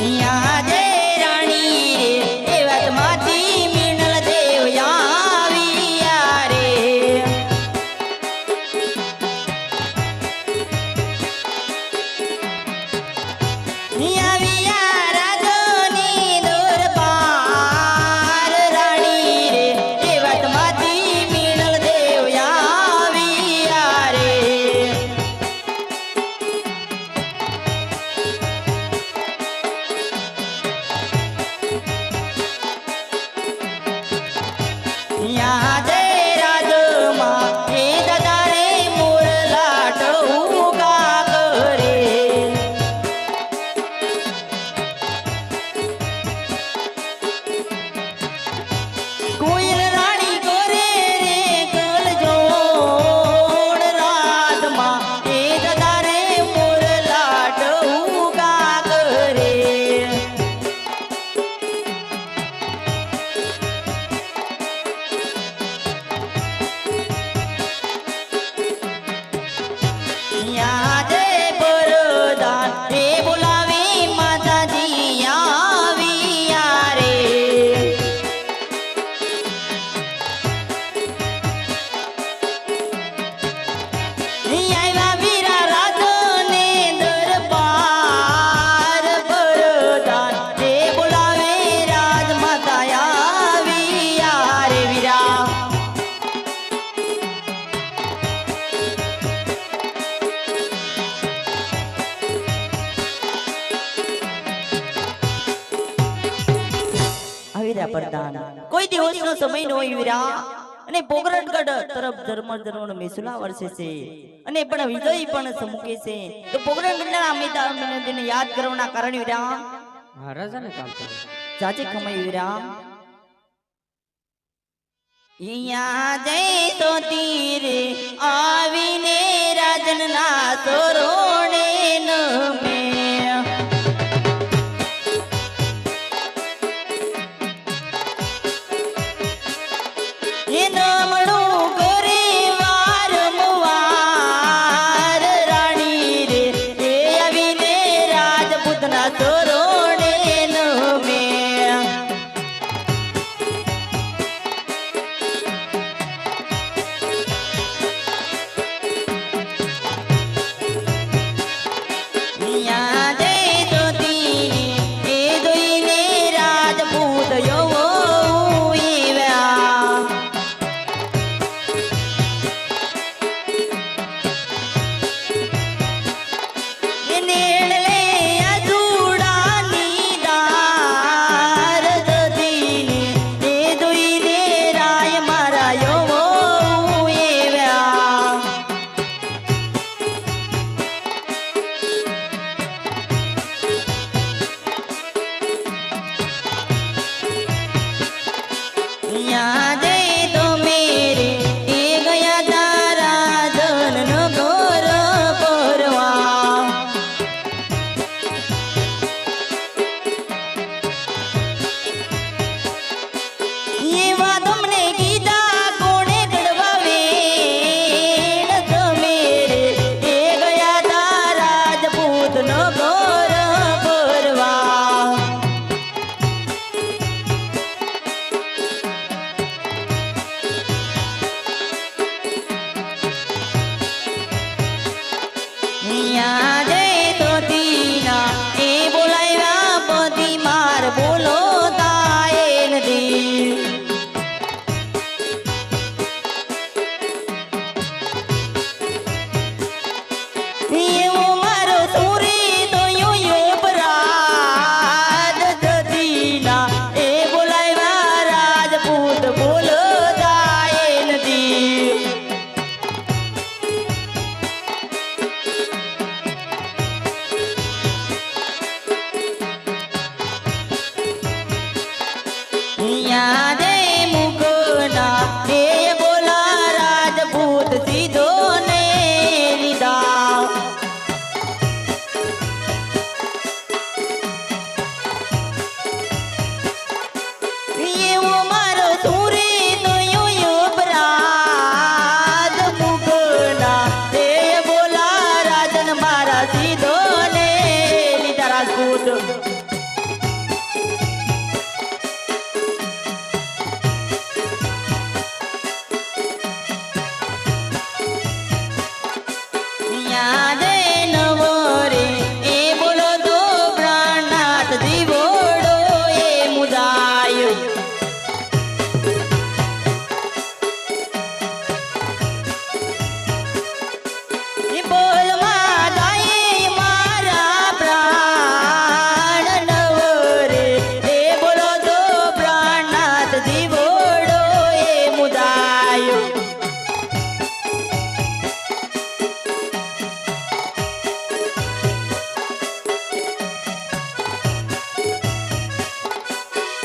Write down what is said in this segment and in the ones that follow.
yeah. સમય નો વીરા. અને પોગરણગઢ તરફ ધર્મ ધર્મનો મેસુલા વર્ષે છે. અને પણ વિજય પણ સમુકે છે. તો પોગરણગઢના અમિતા નદીને યાદ કરવાના કારણ વીરા. મહારાજાને કામ કરે. જાજે કમાઈ વીરા. ઈયા જય તો તીર આવીને રાજનના તોરણે નમે.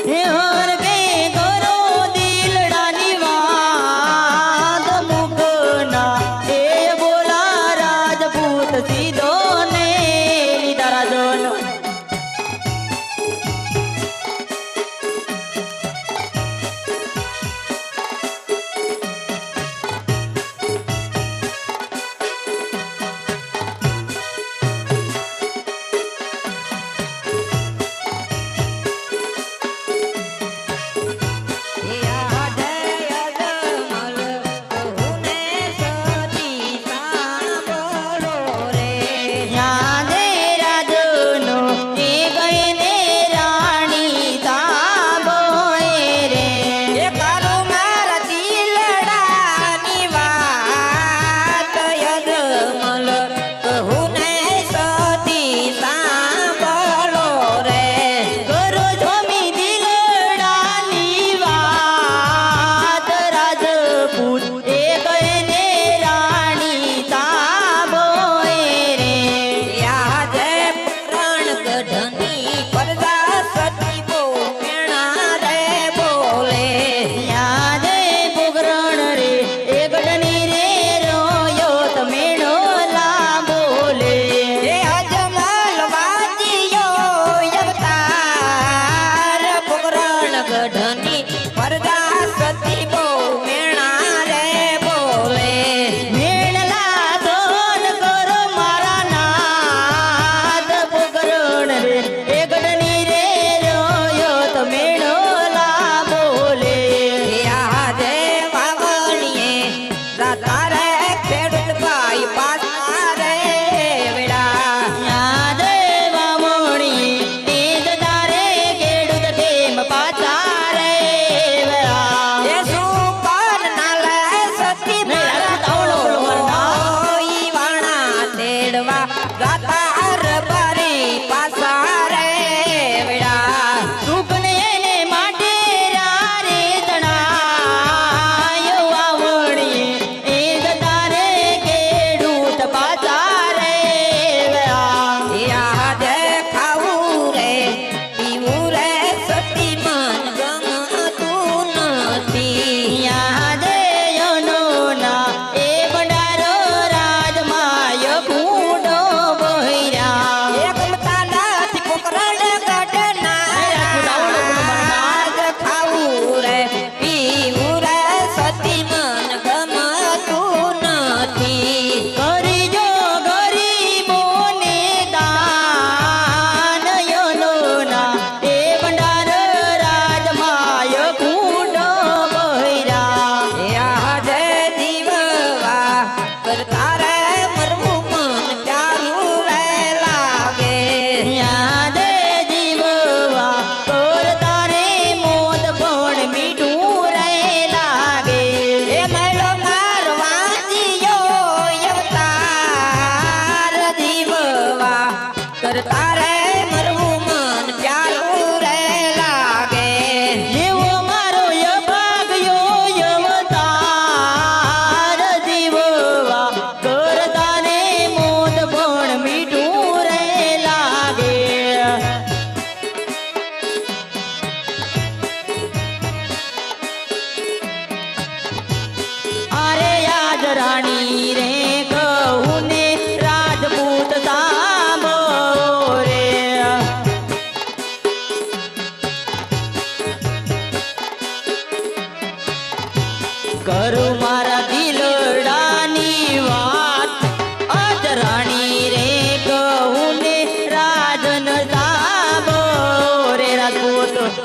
Yeah. કરું મારા દિલડાની વાત. અજરાણી રે કહું ને રાજન તાબો રે રાજકોટ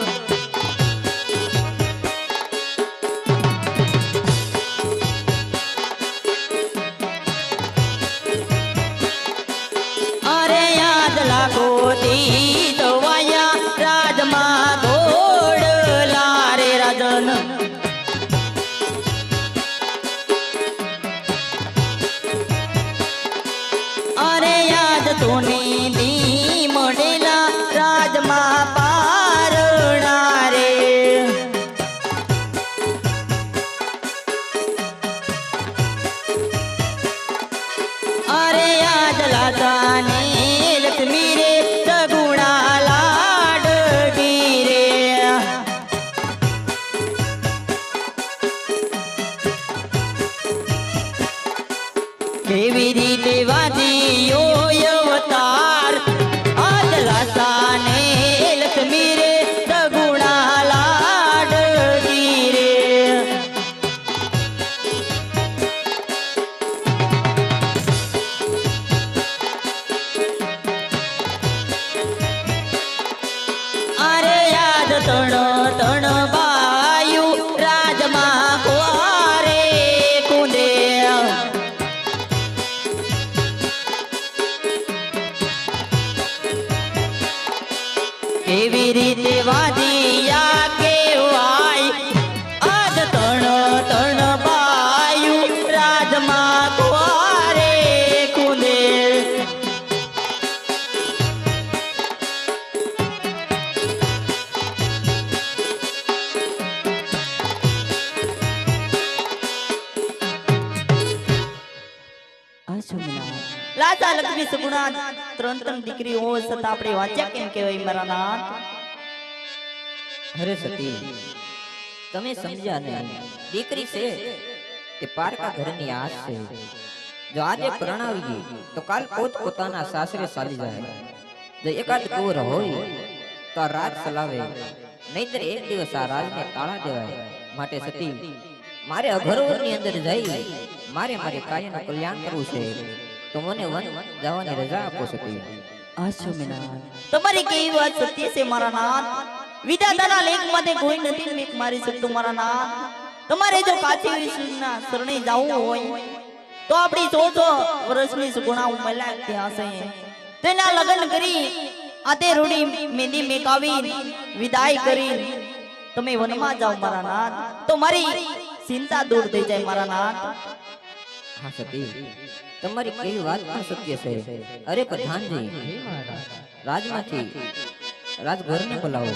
અરે યાદ લાગો તી जाने કેવી રીતે વાદિયા કેવાય આજ તણ તણ બાયું રાજમાં કુવારે કુંદે લાચા લક્ષ્મી સગુણા ત્રણ ત્રણ દીકરી હોય છતાં આપણે વાંચ્યા કેમ કહેવાય મારા નાથ? અરે સતી, તમે સમજ્યા નહીં. દીકરી છે તે પારકા ઘરની આશ છે. જો આજે પરણાવી ગઈ તો કાલ પોત પોતાના સાસરે ચાલી જાય. જો એકાદ કુંવર હોય, તો આ રાજ ચલાવે. નહીતર એક દિવસ આ રાજને તાળા દેવાય. માટે સતી, મારે અઘરોની અંદર જઈ, મારે મારે કાયાનું કલ્યાણ કરવું છે. તો મને વન જવાની રજા આપો સતી. તમારી કેવી વાત સત્ય છે મારા નાથ? વિધાતાના લેખ માટે કોઈ નથી મેક મારી શકતું મારા નાથ. તમારે જો કાચી વિષ્ણુના શરણે જવું હોય તો આપણી સો વર્ષની સુગુણા ઉમરલા ત્યાં છે. તેના લગ્ન કરી આતે રૂડી મેંદી મેકાવી વિદાય કરી. તમે વનમાં જાઓ મારા નાથ. તો મારી ચિંતા દૂર થઈ જાય મારા નાથ. હા સતી તમારી કેવી વાત પણ સત્ય છે? અરે પ્રધાનજી રાજમાંથી રાજઘરને બોલાવો.